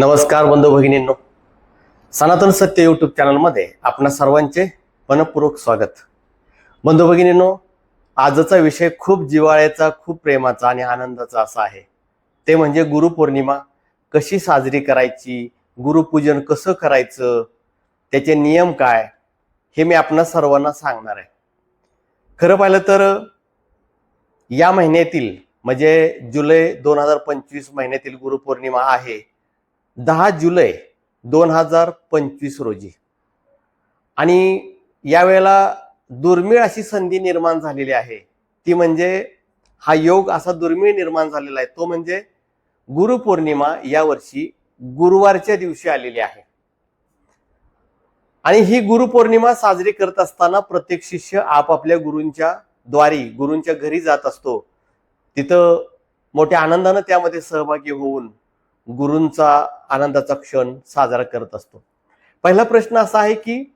नमस्कार बंधू भगिनींनो. सनातन सत्य यूट्यूब चॅनलमध्ये आपणा सर्वांचे मनपूर्वक स्वागत. बंधू भगिनींनो आजचा विषय खूप जिव्हाळ्याचा खूप प्रेमाचा आणि आनंदाचा असा आहे. ते म्हणजे गुरुपौर्णिमा कशी साजरी करायची? गुरुपूजन कसं करायचं? त्याचे नियम काय? हे मी आपणा सर्वांना सांगणार आहे. खरं पाहिलं तर या महिन्यातील म्हणजे जुलै दोन हजार पंचवीस महिन्यातील गुरुपौर्णिमा आहे. दहा जुलै दोन हजार पंचवीस रोजी. आणि यावेळेला दुर्मिळ अशी संधी निर्माण झालेली आहे. ती म्हणजे हा योग असा दुर्मिळ निर्माण झालेला आहे. तो म्हणजे गुरुपौर्णिमा यावर्षी गुरुवारच्या दिवशी आलेली आहे. आणि ही गुरुपौर्णिमा साजरी करत असताना प्रत्येक शिष्य आपापल्या गुरूंच्या द्वारी गुरूंच्या घरी जात असतो. तिथं मोठ्या आनंदानं त्यामध्ये सहभागी होऊन गुरूंचा आनंदाचा क्षण साजरा करत असतो. पहिला प्रश्न असा आहे की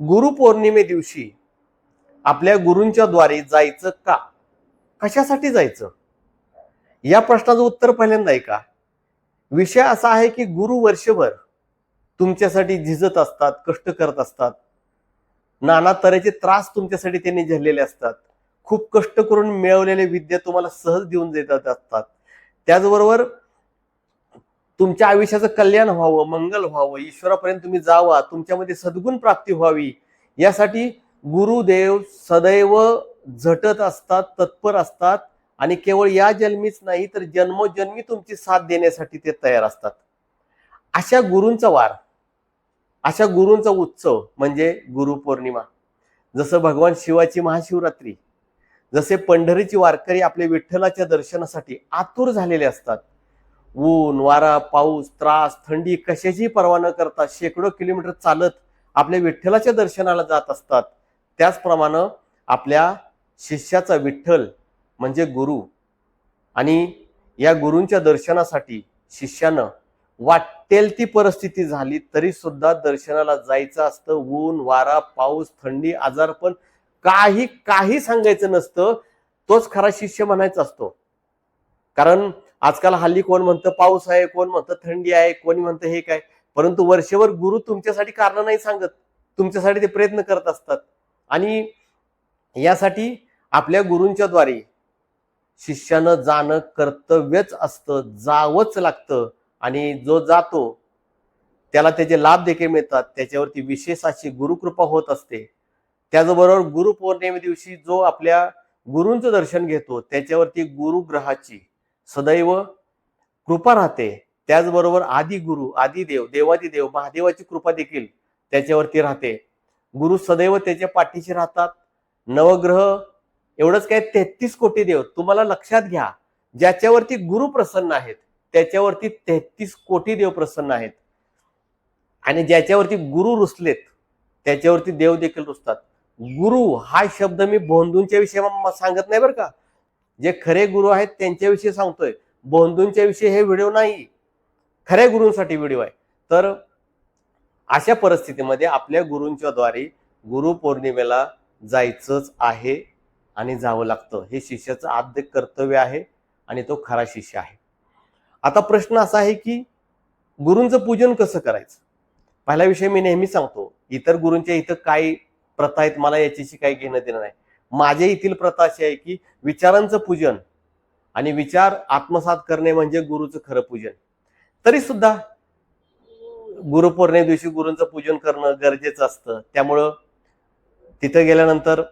गुरुपौर्णिमे दिवशी आपल्या गुरूंच्या द्वारे जायचं का? कशासाठी जायचं? या प्रश्नाचं उत्तर पहिल्यांदा आहे का विषय असा आहे की गुरु वर्षभर तुमच्यासाठी झिजत असतात कष्ट करत असतात. नाना तऱ्हेचे त्रास तुमच्यासाठी त्यांनी झेललेले असतात. खूप कष्ट करून मिळवलेले विद्या तुम्हाला सहज देऊन देतात असतात. त्याचबरोबर तुमच्या आयुष्याचं कल्याण व्हावं मंगल व्हावं ईश्वरापर्यंत तुम्ही जावा तुमच्यामध्ये सद्गुण प्राप्ती व्हावी. यासाठी गुरुदेव सदैव झटत असतात तत्पर असतात आणि केवळ या जन्मीच नाही तर जन्मोजन्मी तुमची साथ देण्यासाठी ते तयार असतात. अशा गुरूंचा वार अशा गुरूंचा उत्सव म्हणजे गुरुपौर्णिमा. जसं भगवान शिवाची महाशिवरात्री जसे पंढरीची वारकरी आपल्या विठ्ठलाच्या दर्शनासाठी आतुर झालेले असतात ऊन वारा पाऊस त्रास थंडी कशाची पर्वा न करता शेकडो किलोमीटर चालत आपल्या विठ्ठलाच्या दर्शनाला जात असतात. त्याचप्रमाणे आपल्या शिष्याचा विठ्ठल म्हणजे गुरु. आणि या गुरूंच्या दर्शनासाठी शिष्यानं वाटेल ती परिस्थिती झाली तरी सुद्धा दर्शनाला जायचं असतं. ऊन वारा पाऊस थंडी आजारपण काही काही सांगायचं नसतं. तोच खरा शिष्य म्हणायचा असतो. कारण आजकाल हल्ली कोण म्हणतं पाऊस आहे कोण म्हणतं थंडी आहे कोणी म्हणतं हे काय? परंतु वर्षभर गुरु तुमच्यासाठी कारण नाही सांगत. तुमच्यासाठी ते प्रयत्न करत असतात. आणि यासाठी आपल्या गुरूंच्या द्वारे शिष्यानं जाणं कर्तव्यच असतं जावंच लागतं. आणि जो जातो त्याला त्याचे लाभ देखील मिळतात. त्याच्यावरती विशेष अशी गुरुकृपा होत असते. त्याचबरोबर गुरुपौर्णिमे दिवशी जो आपल्या गुरूंचं दर्शन घेतो त्याच्यावरती गुरुग्रहाची सदैव कृपा राहते. त्याचबरोबर आदिगुरु गुरु देवादिदेव देव महादेवाची कृपा देखील त्याच्यावरती राहते. गुरु सदैव त्याच्या पाठीशी राहतात. नवग्रह एवढंच काय तेहतीस कोटी देव. तुम्हाला लक्षात घ्या ज्याच्यावरती गुरु प्रसन्न आहेत त्याच्यावरती तेहतीस कोटी देव प्रसन्न आहेत. आणि ज्याच्यावरती गुरु रुसलेत त्याच्यावरती देव देखील रुसतात. गुरु हा शब्द मी भोंदूंच्या विषयी सांगत नाही बरं का. जे खरे गुरु आहेत त्यांच्याविषयी सांगतोय. बोंधूंच्या विषयी हे व्हिडिओ नाही. खऱ्या गुरूंसाठी व्हिडिओ आहे. तर अशा परिस्थितीमध्ये आपल्या गुरूंच्या द्वारे गुरु पौर्णिमेला जायचंच आहे आणि जावं लागतं. हे शिष्याचं आद्य कर्तव्य आहे आणि तो खरा शिष्य आहे. आता प्रश्न असा आहे की गुरूंचं पूजन कसं करायचं? पहिला विषय मी नेहमी सांगतो. इतर गुरूंच्या इथं काय प्रथा आहेत मला याच्याशी काही घेणं देणं नाही. माझ्या येथील प्रथा अशी आहे की विचारांचं पूजन आणि विचार आत्मसात करणे म्हणजे गुरुचं खरं पूजन. तरी सुद्धा गुरुपौर्णे दिवशी गुरूंचं पूजन करणं गरजेचं असतं. त्यामुळं तिथं गेल्यानंतर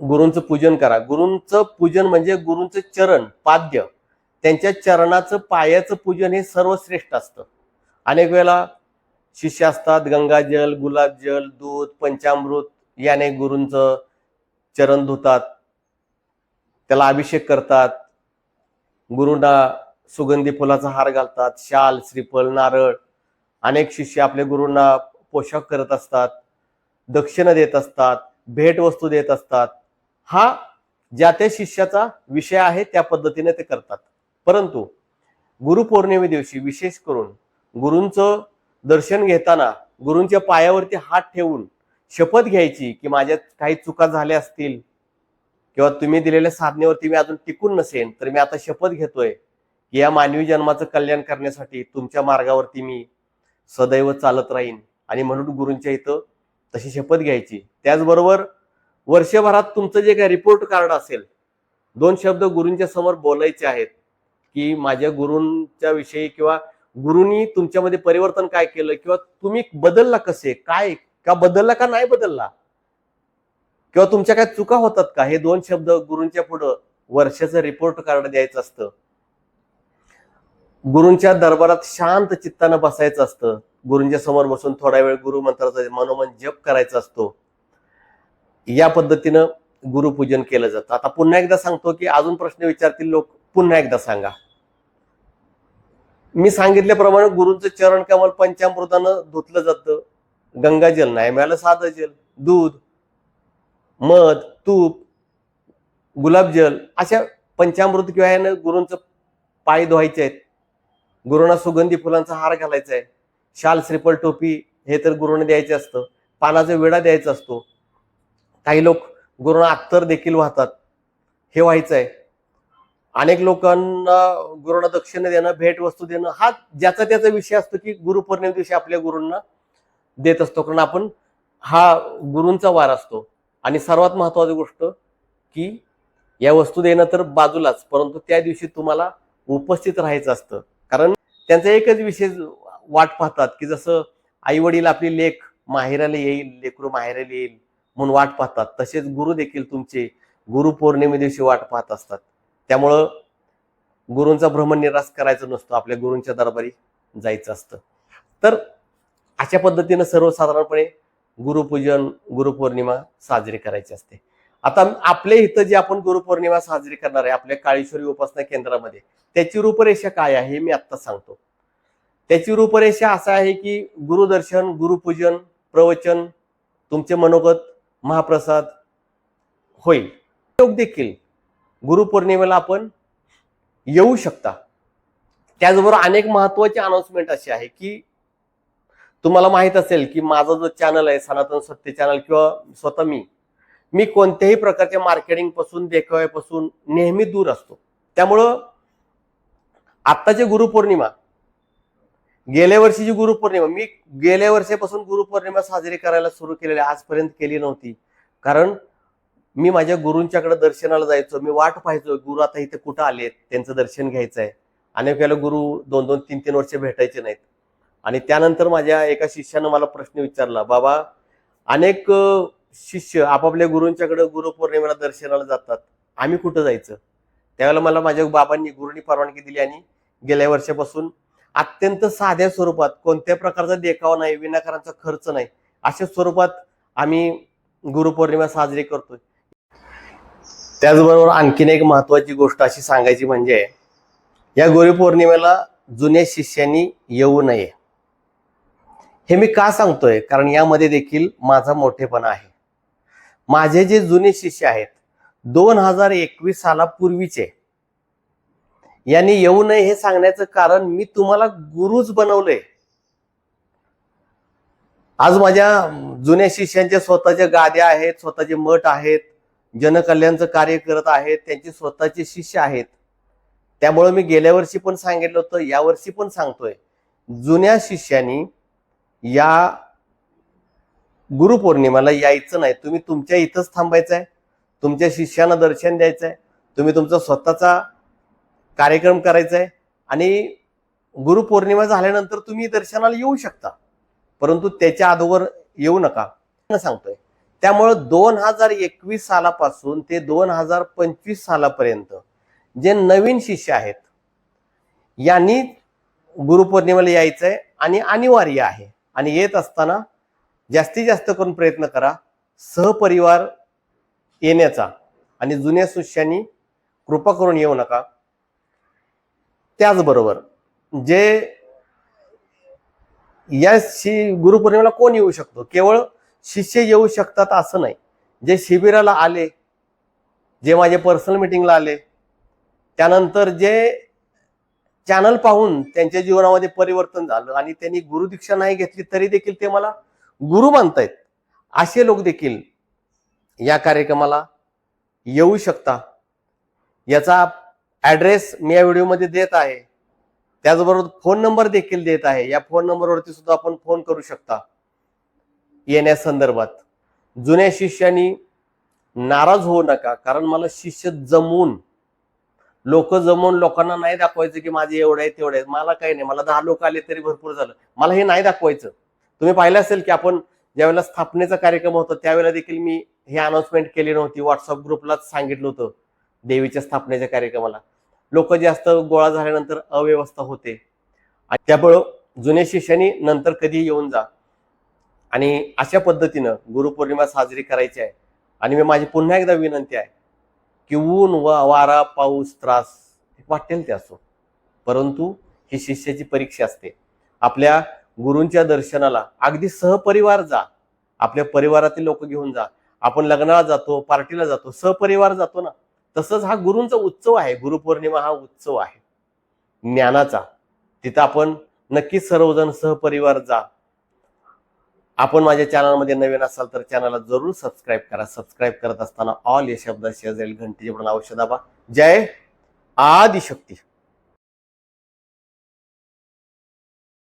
गुरूंचं पूजन करा. गुरूंचं पूजन म्हणजे गुरूंचं चरण पाद्य त्यांच्या चरणाचं पायाचं पूजन हे सर्वश्रेष्ठ असतं. अनेक वेळेला शिष्य असतात गंगाजल गुलाबजल दूध पंचामृत याने गुरूंचं चरण धुतात त्याला अभिषेक करतात गुरूंना सुगंधी फुलाचा हार घालतात शाल श्रीफल नारळ अनेक शिष्य आपल्या गुरूंना पोशाख करत असतात दक्षिणा देत असतात भेटवस्तू देत असतात. हा ज्या त्या शिष्याचा विषय आहे त्या पद्धतीने ते करतात. परंतु गुरुपौर्णिमे दिवशी विशेष करून गुरूंचं दर्शन घेताना गुरूंच्या पायावरती हात ठेवून शपथ घ्यायची की माझ्या काही चुका झाल्या असतील किंवा तुम्ही दिलेल्या साधनेवरती मी अजून टिकून नसेन तर मी आता शपथ घेतोय की या मानवी जन्माचं कल्याण करण्यासाठी तुमच्या मार्गावरती मी सदैव चालत राहीन. आणि म्हणून गुरूंच्या इथं तशी शपथ घ्यायची. त्याचबरोबर वर्षभरात तुमचं जे काही रिपोर्ट कार्ड असेल दोन शब्द गुरूंच्या समोर बोलायचे आहेत की माझ्या गुरूंच्या विषयी किंवा गुरुनी तुमच्यामध्ये परिवर्तन काय केलं किंवा तुम्ही बदलला कसे काय का बदलला का नाही बदलला? किंवा तुमच्या काय चुका होतात का? हे दोन शब्द गुरूंच्या पुढं वर्षाचं रिपोर्ट कार्ड द्यायचं असतं. गुरूंच्या दरबारात शांत चित्तानं बसायचं असतं. गुरूंच्या समोर बसून थोडा वेळ गुरु मंत्राचा मनोमन जप करायचा असतो. या पद्धतीनं गुरुपूजन केलं जातं. आता पुन्हा एकदा सांगतो की अजून प्रश्न विचारतील लोक पुन्हा एकदा सांगा. मी सांगितल्याप्रमाणे गुरुचं चरण कमल पंचामृतानं धुतलं जातं. गंगाजल नाही मिळालं साधं जल दूध मध तूप गुलाबजल अशा पंचामृत किंवा यानं गुरूंचं पाय धुवायचे आहेत. गुरुंना सुगंधी फुलांचा हार घालायचा आहे. शाल श्रीफळ टोपी हे तर गुरुने द्यायचे असतं. पानाचा विडा द्यायचा असतो. काही लोक गुरुना अत्तर देखील वाहतात. हे व्हायचं आहे. अनेक लोकांना गुरुना दक्षिणा देणं भेट वस्तू देणं हा ज्याचा त्याचा विषय असतो की गुरुपौर्णिमे दिवशी आपल्या गुरूंना देत असतो. कारण आपण हा गुरूंचा वार असतो. आणि सर्वात महत्वाची गोष्ट की या वस्तू देणं तर बाजूलाच परंतु त्या दिवशी तुम्हाला उपस्थित राहायचं असतं. कारण त्यांचा एकच विशेष वाट पाहतात की जसं आई वडील आपली लेख माहेराला येईल लेकरू माहेराला येईल म्हणून वाट पाहतात. तसेच गुरु देखील तुमचे गुरुपौर्णिमे दिवशी वाट पाहत असतात. त्यामुळं गुरूंचा भ्रमनिरास करायचा नसतो. आपल्या गुरूंच्या दरबारी जायचं असतं. तर अशा पद्धतीनं सर्वसाधारणपणे गुरुपूजन गुरुपौर्णिमा साजरी करायची असते. आता आपल्या इथं जे आपण गुरुपौर्णिमा साजरी करणार आहे आपल्या काळेश्वरी उपासना केंद्रामध्ये त्याची रूपरेषा काय आहे हे मी आत्ता सांगतो. त्याची रूपरेषा असा आहे की गुरुदर्शन गुरुपूजन प्रवचन तुमचे मनोगत महाप्रसाद होईल. योग देखील गुरुपौर्णिमेला आपण येऊ शकता. त्याचबरोबर अनेक महत्त्वाचे अनाउन्समेंट अशी आहे की तुम्हाला माहीत असेल की माझा जो चॅनल आहे सनातन सत्य चॅनल किंवा स्वतः मी मी कोणत्याही प्रकारच्या मार्केटिंगपासून देखाव्यापासून नेहमी दूर असतो. त्यामुळं आत्ताची गुरुपौर्णिमा गेल्या वर्षीची गुरुपौर्णिमा मी गेल्या वर्षापासून गुरुपौर्णिमा साजरी करायला सुरू केलेली आजपर्यंत केली नव्हती. कारण मी माझ्या गुरूंच्याकडे दर्शनाला जायचो मी वाट पाहायचो गुरु आता इथे कुठं आलेत त्यांचं दर्शन घ्यायचं आहे अनेक वेळेला गुरु दोन दोन तीन तीन वर्ष भेटायचे नाहीत. आणि त्यानंतर माझ्या एका शिष्यानं मला प्रश्न विचारला बाबा अनेक शिष्य आपापल्या गुरूंच्याकडे गुरुपौर्णिमेला दर्शनाला जातात. आम्ही कुठं जायचं? त्यावेळेला मला माझ्या बाबांनी गुरुनी परवानगी दिली आणि गेल्या वर्षापासून अत्यंत साध्या स्वरूपात कोणत्या प्रकारचा देखावा नाही विनाकारांचा खर्च नाही अशा स्वरूपात आम्ही गुरुपौर्णिमा साजरी करतोय. त्याचबरोबर आणखीन एक महत्वाची गोष्ट अशी सांगायची म्हणजे या गुरुपौर्णिमेला जुन्या शिष्यांनी येऊ नये. हे मी का सांगतोय? कारण यामध्ये देखील माझा मोठेपणा आहे. माझे जे जुने शिष्य आहेत दोन हजार एकवीस सालापूर्वीचे यांनी येऊ नये हे सांगण्याचं कारण मी तुम्हाला गुरुच बनवलंय आज माझ्या जुन्या शिष्यांच्या स्वतःच्या गाद्या आहेत स्वतःचे मठ आहेत जनकल्याणचं कार्य करत आहेत त्यांचे स्वतःचे शिष्य आहेत. त्यामुळे मी गेल्या वर्षी पण सांगितलं होतं यावर्षी पण सांगतोय. जुन्या शिष्यांनी या गुरुपौर्णिमेला यायचं नाही. तुम्ही तुमच्या इथंच थांबायचं आहे तुमच्या शिष्यांना दर्शन द्यायचं आहे तुम्ही तुमचा स्वतःचा कार्यक्रम करायचा आहे आणि गुरुपौर्णिमा झाल्यानंतर तुम्ही दर्शनाला येऊ शकता. परंतु त्याच्या अगोदर येऊ नका. सांगतोय. त्यामुळं दोन हजार एकवीस सालापासून ते दोन हजार पंचवीस सालापर्यंत जे नवीन शिष्य आहेत यांनी गुरुपौर्णिमेला यायचं आहे आणि अनिवार्य आहे. आणि येत असताना जास्तीत जास्त करून प्रयत्न करा सहपरिवार येण्याचा. आणि जुन्या शिष्यांनी कृपा करून येऊ नका. त्याचबरोबर जे या शि गुरुपौर्णिमेला कोण येऊ शकतो? केवळ शिष्य येऊ शकतात असं नाही. जे शिबिराला आले जे माझे पर्सनल मिटिंगला आले त्यानंतर जे चॅनल पाहून त्यांच्या जीवनामध्ये परिवर्तन झालं आणि त्यांनी गुरुदीक्षा नाही घेतली तरी देखील ते मला गुरु मानतायत. असे लोक देखील या कार्यक्रमाला येऊ शकता. याचा ॲड्रेस मी या व्हिडिओमध्ये देत आहे. त्याचबरोबर फोन नंबर देखील देत आहे. या फोन नंबरवरती सुद्धा आपण फोन करू शकता. येण्यासंदर्भात जुन्या शिष्यांनी नाराज होऊ नका कारण मला शिष्य जमवून लोक जमवून लोकांना नाही दाखवायचं की माझे एवढे आहे तेवढे आहेत. मला काही नाही. मला दहा लोक आले तरी भरपूर झालं. मला हे नाही दाखवायचं. तुम्ही पाहिलं असेल की आपण ज्यावेळेला स्थापनेचा कार्यक्रम होता त्यावेळेला देखील मी हे अनाउन्समेंट केली नव्हती. व्हॉट्सअप ग्रुपलाच सांगितलं होतं देवीच्या स्थापनेच्या कार्यक्रमाला. लोक जास्त गोळा झाल्यानंतर अव्यवस्था होते. आणि त्यामुळं जुन्या शिष्यांनी नंतर कधी येऊन जा. आणि अशा पद्धतीनं गुरुपौर्णिमा साजरी करायची आहे. आणि मी माझी पुन्हा एकदा विनंती आहे की ऊन व वारा पाऊस त्रास वाटेल ते असो. परंतु ही शिष्याची परीक्षा असते. आपल्या गुरूंच्या दर्शनाला अगदी सहपरिवार जा. आपल्या परिवारातील लोक घेऊन जा. आपण लग्नाला जातो पार्टीला जातो सहपरिवार जातो ना. तसंच हा गुरूंचा उत्सव आहे. गुरुपौर्णिमा हा उत्सव आहे. ज्ञानाचा. तिथं आपण नक्कीच सर्वजण सहपरिवार जा. आपण माझ्या चॅनलमध्ये नवीन असाल तर चॅनलला जरूर सबस्क्राईब करा. सबस्क्राईब करत असताना ऑल या शब्दाशी जाईल घंटीचे पण औषध दाबा. जय आदिशक्ती.